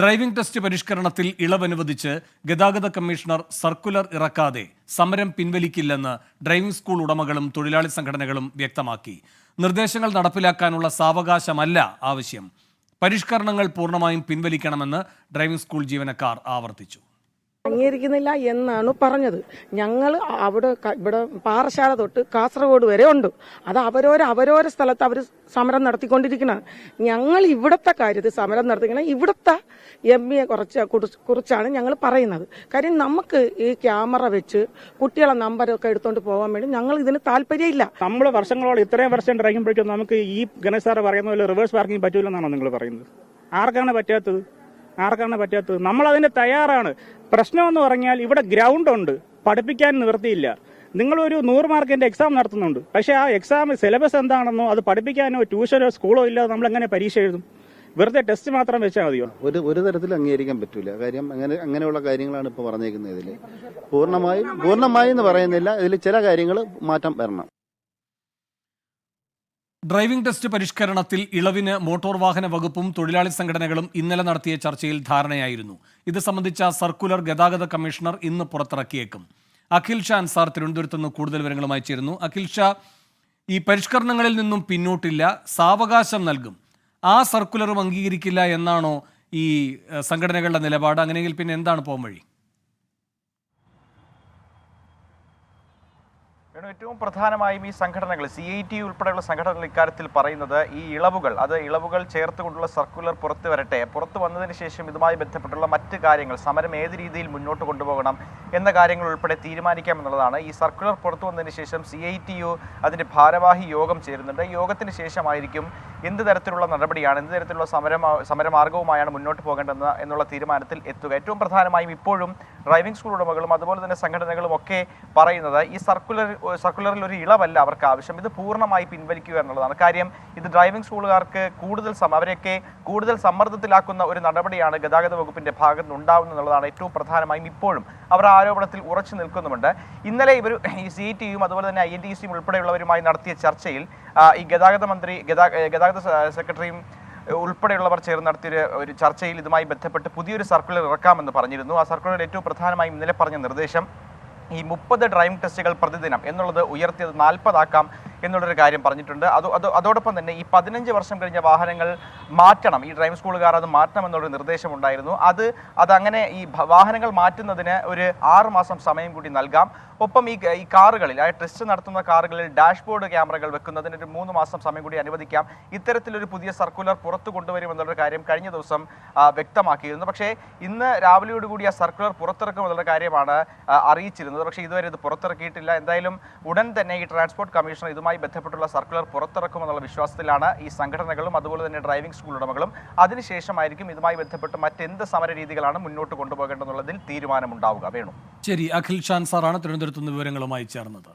Driving test പരിഷ്കരണത്തിൽ ഇളവനുവദിച്ച് ഗതാഗത commissioner circular ഇറക്കാതെ സമരം പിൻവലിക്കില്ലെന്ന് driving school ഉടമകളും തൊഴിലാളി സംഘടനകളും വ്യക്തമാക്കി. നിർദ്ദേശങ്ങൾ നടപ്പിലാക്കാനുള്ള സാവകാശമല്ല ആവശ്യം. പരിഷ്കരണങ്ങൾ പൂർണമായും പിൻവലിക്കണമെന്ന് ഡ്രൈവിംഗ് സ്കൂൾ ജീവനക്കാർ ആവർത്തിച്ചു. അംഗീകരിക്കുന്നില്ല എന്നാണ് പറഞ്ഞത്. ഞങ്ങൾ അവിടെ ഇവിടെ പാറശാല തൊട്ട് കാസർഗോഡ് വരെ ഉണ്ട്. അത് അവരോരോ അവരോരോ സ്ഥലത്ത് അവർ സമരം നടത്തിക്കൊണ്ടിരിക്കണം. ഞങ്ങൾ ഇവിടുത്തെ കാര്യത്തിൽ സമരം നടത്തിക്കണം ഇവിടുത്തെ എം എ കുറച്ച് കുറിച്ച് കുറിച്ചാണ് ഞങ്ങൾ പറയുന്നത്. കാര്യം നമുക്ക് ഈ ക്യാമറ വെച്ച് കുട്ടികളെ നമ്പരൊക്കെ എടുത്തുകൊണ്ട് പോകാൻ വേണ്ടി ഞങ്ങൾ ഇതിന് താല്പര്യമില്ല. നമ്മൾ വർഷങ്ങളോളം ഇത്രയും വർഷം ഡ്രൈവിംഗ് നമുക്ക് ഈ ഗണേശ് സാറ് പറയുന്ന പോലെ റിവേഴ്സ് പാർക്കിംഗ് പറ്റൂലെന്നാണോ നിങ്ങൾ പറയുന്നത്? ആർക്കാണ് പറ്റാത്തത്? ആർക്കാണ് പറ്റാത്തത്? നമ്മൾ അതിന് തയ്യാറാണ്. പ്രശ്നമെന്ന് പറഞ്ഞാൽ ഇവിടെ ഗ്രൗണ്ട് ഉണ്ട്. പഠിപ്പിക്കാൻ നിവൃത്തിയില്ല. നിങ്ങളൊരു നൂറ് മാർക്കിന്റെ എക്സാം നടത്തുന്നുണ്ട്. പക്ഷേ ആ എക്സാം സിലബസ് എന്താണെന്നോ അത് പഠിപ്പിക്കാനോ ട്യൂഷനോ സ്കൂളോ ഇല്ലാതെ നമ്മൾ എങ്ങനെ പരീക്ഷ എഴുതും? വെറുതെ ടെസ്റ്റ് മാത്രം വെച്ചാൽ മതിയോ? ഒരു ഒരു തരത്തിൽ അംഗീകരിക്കാൻ പറ്റില്ല കാര്യം അങ്ങനെ അങ്ങനെയുള്ള കാര്യങ്ങളാണ് ഇപ്പോൾ പറഞ്ഞേക്കുന്നത് ഇതിൽ പൂർണമായും പൂർണമായും എന്ന് പറയുന്നില്ല. ഇതിൽ ചില കാര്യങ്ങൾ മാറ്റം വരണം. ഡ്രൈവിംഗ് ടെസ്റ്റ് പരിഷ്കരണത്തിൽ ഇളവിന് മോട്ടോർ വാഹന വകുപ്പും തൊഴിലാളി സംഘടനകളും ഇന്നലെ നടത്തിയ ചർച്ചയിൽ ധാരണയായിരുന്നു. ഇത് സംബന്ധിച്ച സർക്കുലർ ഗതാഗത കമ്മീഷണർ ഇന്ന് പുറത്തിറക്കിയേക്കും. അഖിൽ ഷാ അൻസാർ തിരുവനന്തപുരത്ത് നിന്ന് കൂടുതൽ വിവരങ്ങളുമായി ചേരുന്നു. അഖിൽ ഷാ ഈ പരിഷ്കരണങ്ങളിൽ നിന്നും പിന്നോട്ടില്ല സാവകാശം നൽകും. ആ സർക്കുലറും അംഗീകരിക്കില്ല എന്നാണോ ഈ സംഘടനകളുടെ നിലപാട്? അങ്ങനെയെങ്കിൽ പിന്നെ എന്താണ് പോം വേണു ഏറ്റവും പ്രധാനമായും ഈ സംഘടനകൾ സി ഐ ടി ഉൾപ്പെടെയുള്ള സംഘടനകൾ ഇക്കാര്യത്തിൽ പറയുന്നത് ഈ ഇളവുകൾ അത് ഇളവുകൾ ചേർത്തുകൊണ്ടുള്ള സർക്കുലർ പുറത്തു വരട്ടെ പുറത്തു വന്നതിന് ശേഷം ഇതുമായി ബന്ധപ്പെട്ടുള്ള മറ്റ് കാര്യങ്ങൾ സമരം ഏത് രീതിയിൽ മുന്നോട്ട് കൊണ്ടുപോകണം എന്ന കാര്യങ്ങൾ ഉൾപ്പെടെ തീരുമാനിക്കാം എന്നുള്ളതാണ്. ഈ സർക്കുലർ പുറത്തു വന്നതിന് ശേഷം സി ഐ ടി യു അതിന്റെ ഭാരവാഹി യോഗം ചേരുന്നുണ്ട്. യോഗത്തിന് ശേഷമായിരിക്കും എന്ത് തരത്തിലുള്ള നടപടിയാണ് എന്ത് തരത്തിലുള്ള സമരം സമരമാർഗവുമായാണ് മുന്നോട്ട് പോകേണ്ടത് എന്നുള്ള തീരുമാനത്തിൽ എത്തുക. ഏറ്റവും പ്രധാനമായും ഇപ്പോഴും ഡ്രൈവിംഗ് സ്കൂൾ ഉടമകളും അതുപോലെ തന്നെ സംഘടനകളും ഒക്കെ പറയുന്നത് ഈ സർക്കുലർ സർക്കുലറിൽ ഒരു ഇളവല്ല അവർക്ക് ആവശ്യം. ഇത് പൂർണമായി പിൻവലിക്കുക എന്നുള്ളതാണ്. കാര്യം ഇത് ഡ്രൈവിംഗ് സ്കൂളുകാർക്ക് കൂടുതൽ അവരെയൊക്കെ കൂടുതൽ സമ്മർദ്ദത്തിലാക്കുന്ന ഒരു നടപടിയാണ് ഗതാഗത വകുപ്പിന്റെ ഭാഗത്ത് നിന്നുണ്ടാവുന്നത് എന്നുള്ളതാണ് ഏറ്റവും പ്രധാനമായും ഇപ്പോഴും അവർ ആരോപണത്തിൽ ഉറച്ചു നിൽക്കുന്നുമുണ്ട്. ഇന്നലെ ഇവർ ഈ സി ടിയും അതുപോലെ തന്നെ ഐ എൻ ടി സിയും ഉൾപ്പെടെയുള്ളവരുമായി നടത്തിയ ചർച്ചയിൽ ഈ ഗതാഗത മന്ത്രി ഗതാ സ- സെക്രട്ടറിയും ഉൾപ്പെടെയുള്ളവർ ചേർന്ന് നടത്തിയ ഒരു ചർച്ചയിൽ ഇതുമായി ബന്ധപ്പെട്ട് പുതിയൊരു സർക്കുലർ ഇറക്കാമെന്ന് പറഞ്ഞിരുന്നു. ആ സർക്കുലറിൽ ഏറ്റവും പ്രധാനമായും ഇന്നലെ പറഞ്ഞ നിർദ്ദേശം ഈ മുപ്പത് ഡ്രൈവിംഗ് ടെസ്റ്റുകൾ പ്രതിദിനം എന്നുള്ളത് ഉയർത്തിയത് നാൽപ്പതാക്കാം. എന്നുള്ളൊരു കാര്യം പറഞ്ഞിട്ടുണ്ട്. അത് അത് അതോടൊപ്പം തന്നെ ഈ പതിനഞ്ച് വർഷം കഴിഞ്ഞ വാഹനങ്ങൾ മാറ്റണം. ഈ ഡ്രൈവിംഗ് സ്കൂളുകാർ അത് മാറ്റണം എന്നുള്ളൊരു നിർദ്ദേശമുണ്ടായിരുന്നു. അത് അതങ്ങനെ ഈ വാഹനങ്ങൾ മാറ്റുന്നതിന് ഒരു ആറ് മാസം സമയം കൂടി നൽകാം. ഒപ്പം ഈ ഈ കാറുകളിൽ ആ ടെസ്റ്റ് നടത്തുന്ന കാറുകളിൽ ഡാഷ്ബോർഡ് ക്യാമറകൾ വെക്കുന്നതിന് ഒരു മൂന്ന് മാസം സമയം കൂടി അനുവദിക്കാം. ഇത്തരത്തിലൊരു പുതിയ സർക്കുലർ പുറത്തു കൊണ്ടുവരുമെന്നുള്ള കാര്യം കഴിഞ്ഞ ദിവസം വ്യക്തമാക്കിയിരുന്നു. പക്ഷേ ഇന്ന് രാവിലെയോടുകൂടി ആ സർക്കുലർ പുറത്തിറക്കുമെന്നുള്ള കാര്യമാണ് അറിയിച്ചിരുന്നത്. പക്ഷേ ഇതുവരെ ഇത് പുറത്തിറക്കിയിട്ടില്ല. എന്തായാലും ഉടൻ തന്നെ ഈ ട്രാൻസ്പോർട്ട് കമ്മീഷണർ ഇതുമായി ബന്ധപ്പെട്ടുള്ള സർക്കുലർ പുറത്തിറക്കുമെന്നുള്ള വിശ്വാസത്തിലാണ് ഈ സംഘടനകളും അതുപോലെ തന്നെ ഡ്രൈവിംഗ് സ്കൂൾ ഉടമകളും. അതിനുശേഷമായിരിക്കും ഇതുമായി ബന്ധപ്പെട്ട് മറ്റെന്ത് സമര രീതികളാണ് മുന്നോട്ട് കൊണ്ടുപോകേണ്ടതെന്നുള്ളതിൽ തീരുമാനമുണ്ടാവുക. വേണു. ശരി അഖിൽ ഷാൻ സാറാണ് തിരുവനന്തപുരത്ത് നിന്ന് വിവരങ്ങളുമായി ചേർന്നത്.